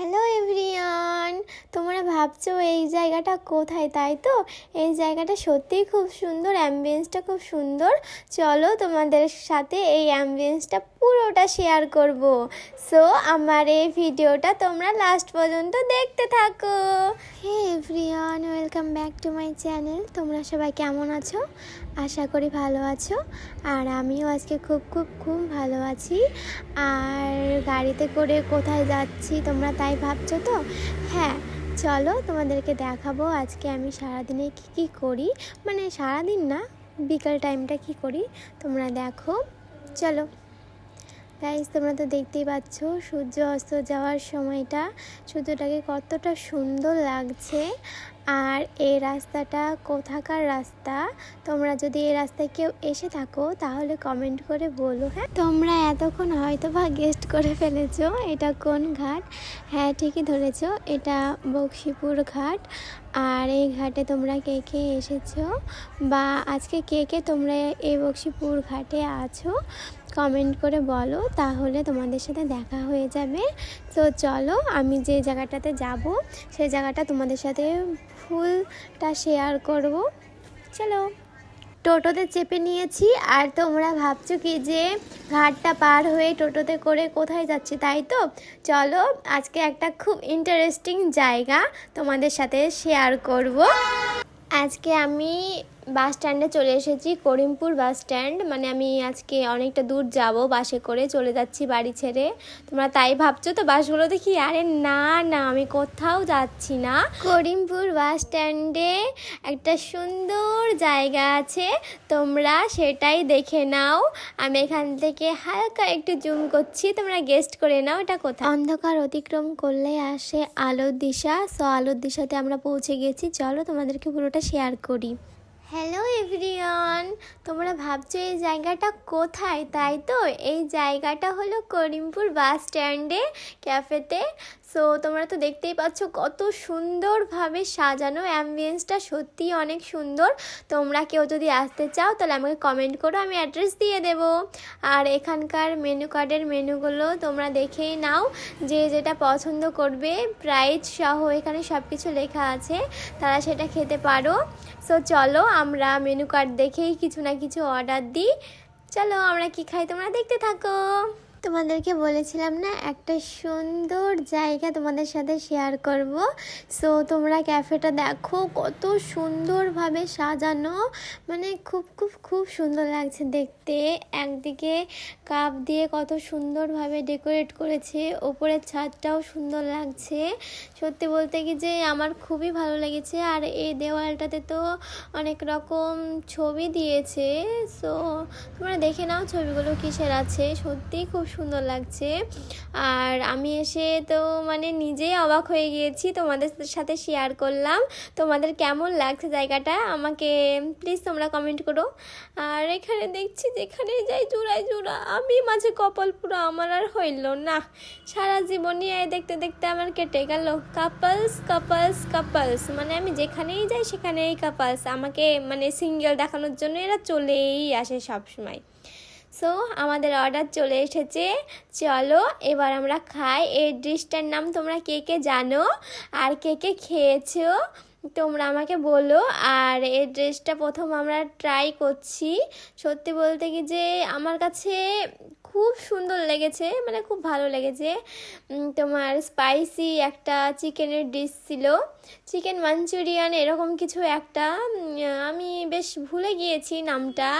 Hello everyone তোমরা ভাবছ এই জায়গাটা কোথায়, তাই তো? এই জায়গাটা সত্যিই খুব সুন্দর অ্যাম্বিয়েন্সটা খুব সুন্দর। চলো তোমাদের সাথে এই অ্যাম্বিয়েন্সটা পুরোটা শেয়ার করব। সো আমার এই ভিডিওটা তোমরা লাস্ট পর্যন্ত দেখতে থাকো। Hey everyone welcome back to my channel তোমরা সবাই কেমন আছো? আশা করি ভালো আছো। আর আমিও আজকে খুব খুব খুব ভালো আছি। আর গাড়িতে করে কোথায় যাচ্ছি তোমরা তাই ভাবছ তো? হ্যাঁ চলো তোমাদেরকে দেখাবো আজকে আমি সারাদিনে কি কি করি। মানে সারাদিন না, বিকাল টাইমটা কি করি, তোমরা দেখো। চলো। গাইজ তোমরা তো দেখতেই পাচ্ছ সূর্য অস্ত যাওয়ার সময়টা। সূর্যটাকে কতটা সুন্দর লাগছে। আর এই রাস্তাটা কোথাকার রাস্তা? তোমরা যদি এই রাস্তায় কেউ এসে থাকো, তাহলে কমেন্ট করে বলো হ্যাঁ? তোমরা এতক্ষণ হয়তো বা গেস্ট করে ফেলেছো, এটা কোন ঘাট? হ্যাঁ ঠিকই ধরেছো, এটা বক্সিপুর ঘাট। আর এই ঘাটে তোমরা কে কে এসেছ? বা আজকে কে কে তোমরা এই বক্সিপুর ঘাটে আছো? কমেন্ট করে বলো, তাহলে তোমাদের সাথে দেখা হয়ে যাবে। তো চলো, আমি যে জায়গাটাতে যাব সেই জায়গাটা তোমাদের সাথে ফুলটা শেয়ার করব। চলো, টোটোতে চেপে নিয়েছি, আর তোমরা ভাবছ কি যে ঘাটটা পার হয়ে টোটোতে করে কোথায় যাচ্ছি, তাই তো? চলো, আজকে একটা খুব ইন্টারেস্টিং জায়গা তোমাদের সাথে শেয়ার করব। আজকে আমি বাস স্ট্যান্ডে চলে এসেছি, করিমপুর বাস স্ট্যান্ড। মানে আমি আজকে অনেকটা দূর যাব বাসে করে, চলে যাচ্ছি বাড়ি ছেড়ে। তোমরা তাই ভাবছ তো বাসগুলো দেখি? আরে না না, আমি কোথাও যাচ্ছি না। করিমপুর বাস স্ট্যান্ডে একটা সুন্দর জায়গা আছে, তোমরা সেটাই দেখে নাও। আমি এখান থেকে হালকা একটু জুম করছি, তোমরা গেস্ট করে নাও এটা কোথায়। অন্ধকার অতিক্রম করলে আসে আলোর দিশা। সো আলোর দিশাতে আমরা পৌঁছে গেছি। চলো তোমাদেরকে পুরোটা শেয়ার করি। হ্যালো এভরিয়ন তোমরা ভাবছ এই জায়গাটা কোথায়? তাই তো? এই জায়গাটা হলো করিমপুর বাস স্ট্যান্ডে, ক্যাফেতে। সো তোমরা তো দেখতেই পাচ্ছ কত সুন্দরভাবে সাজানো অ্যাম্বিয়েন্সটা সত্যিই অনেক সুন্দর। তোমরা কেউ যদি আসতে চাও, তাহলে আমাকে কমেন্ট করো, আমি অ্যাড্রেস দিয়ে দেব। আর এখানকার মেনু কার্ডের মেনুগুলো তোমরা দেখেই নাও, যে যেটা পছন্দ করবে। প্রাইস সহ এখানে সব কিছু লেখা আছে, তারা সেটা খেতে পারো। সো চলো আমরা মেনু কার্ড দেখেই কিছু না কিছু অর্ডার দিই। চলো, আমরা কি খাই তোমরা দেখতে থাকো। তোমাদেরকে বলেছিলাম না, একটা সুন্দর জায়গা তোমাদের সাথে শেয়ার করব। সো তোমরা ক্যাফেটা দেখো, কত সুন্দরভাবে সাজানো। মানে খুব খুব খুব সুন্দর লাগছে দেখতে। একদিকে কাপ দিয়ে কত সুন্দরভাবে ডেকোরেট করেছে, ওপরের ছাদটাও সুন্দর লাগছে। সত্যি বলতে কি যে, আমার খুবই ভালো লেগেছে। আর এই দেওয়ালটাতে তো অনেক রকম ছবি দিয়েছে। সো তোমরা দেখে নাও ছবিগুলো কিসের আছে। সত্যিই খুব সুন্দর লাগছে। আর আমি এসে তো মানে নিজেই অবাক হয়ে গিয়েছি তোমাদের সাথে শেয়ার করলাম। তোমাদের কেমন লাগছে জায়গাটা? আমাকে প্লিজ তোমরা কমেন্ট করো। আর এখানে দেখছি যেখানে যাই জোড়ায় জোড়া, আমি মাঝে কপাল পুরো আমার আর হইল না। সারা জীবনই দেখতে দেখতে আমার কেটে গেল। কাপলস কাপলস কাপলস মানে আমি যেখানেই যাই সেখানেই কাপলস আমাকে মানে সিঙ্গেল দেখানোর জন্য এরা চলেই আসে সবসময়। সো আমাদের অর্ডার চলে এসেছে। চলো, এবার আমরা খাই। এই ডিশটার নাম তোমরা কে কে জানো? আর কে কে খেয়েছো? তোমরা আমাকে বলো। আর এই ড্রেসটা প্রথম আমরা ট্রাই করছি। সত্যি বলতে কি যে, আমার কাছে খুব সুন্দর লেগেছে মানে খুব ভালো লেগেছে। তোমার স্পাইসি একটা চিকেনের ডিশ ছিল। চিকেন মাঞ্চুরিয়ান এরকম কিছু একটা। আমি বেশ ভুলে গিয়েছি নামটা।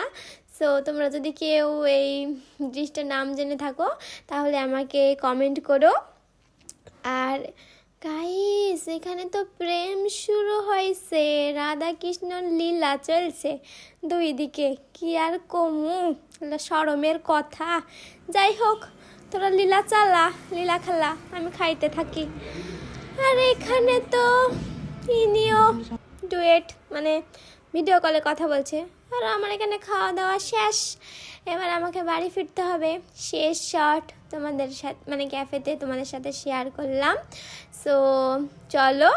সো তোমরা যদি কেউ এই ডিশটার নাম জেনে থাকো, তাহলে আমাকে কমেন্ট করো। আর গাইস এখানে তো প্রেম শুরু হয়েছে। রাধা কৃষ্ণ লীলা চলছে। দুই দিকে কি আর কমু? সরমের কথা। যাই হোক, তোরা লীলা চালা, লীলা খালা, আমি খাইতে থাকি। আর এখানে তো ইনিও ডুয়েট মানে ভিডিও কলে কথা বলছে। আর আমার এখানে খাওয়া দাওয়া শেষ। এবার আমাকে বাড়ি ফিরতে হবে। শেষ শট তোমাদের সাথে মানে ক্যাফেতে তোমাদের সাথে শেয়ার করলাম। সো চলো,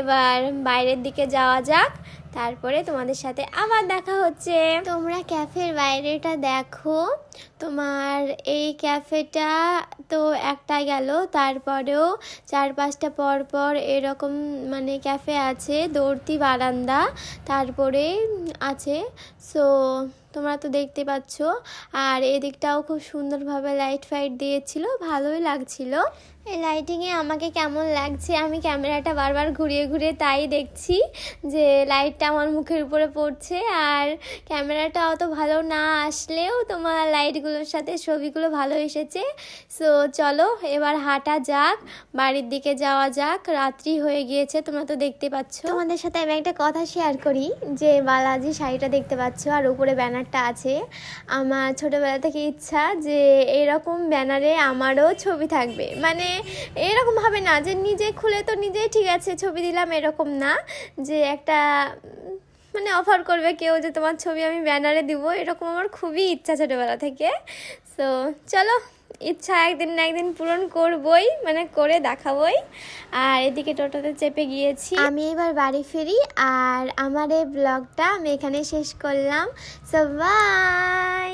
এবার বাইরের দিকে যাওয়া যাক। তারপরে তোমাদের সাথে আবার দেখা হচ্ছে। তোমরা ক্যাফের বাইরেটা দেখো। তোমার এই ক্যাফেটা তো একটা গেল, তারপরেও চার পাঁচটা পর পর এরকম মানে ক্যাফে আছে, দৌড়তি বারান্দা, তারপরে আছে। সো তোমরা তো দেখতে পাচ্ছ। আর এদিকটাও খুব সুন্দরভাবে লাইট ফাইট দিয়েছিল, ভালোই লাগছিল। এই লাইটিংয়ে আমাকে কেমন লাগছে? আমি ক্যামেরাটা বারবার ঘুরিয়ে ঘুরিয়ে তাই দেখছি যে লাইটটা আমার মুখের উপরে পড়ছে আর ক্যামেরাটা অত ভালো না আসলেও তোমার লাইটগুলোর সাথে ছবিগুলো ভালো এসেছে। সো চলো এবার হাঁটা যাক, বাড়ির দিকে যাওয়া যাক। রাত্রি হয়ে গিয়েছে, তোমরা তো দেখতে পাচ্ছ। তোমাদের সাথে আমি একটা কথা শেয়ার করি, যে বালাজি শাড়িটা দেখতে পাচ্ছ, আর উপরে ব্যানারটা আছে। আমার ছোটোবেলা থেকে ইচ্ছা যে এরকম ব্যানারে আমারও ছবি থাকবে। মানে এরকম হবে না, যে নিজে খুলে তো নিজেই ঠিক আছে, ছবি দিলাম এরকম না, যে একটা মানে অফার করবে কেউ যে তোমার ছবি আমি ব্যানারে দিব, এরকম আমার খুবই ইচ্ছা ছোটোবেলা থেকে। সো চলো, ইচ্ছা একদিন না একদিন পূরণ করবই মানে করে দেখাবই। আর এদিকে টোটোতে চেপে গিয়েছি। আমি এবার বাড়ি ফিরি, আর আমার এই ব্লগটা আমি এখানে শেষ করলাম। So by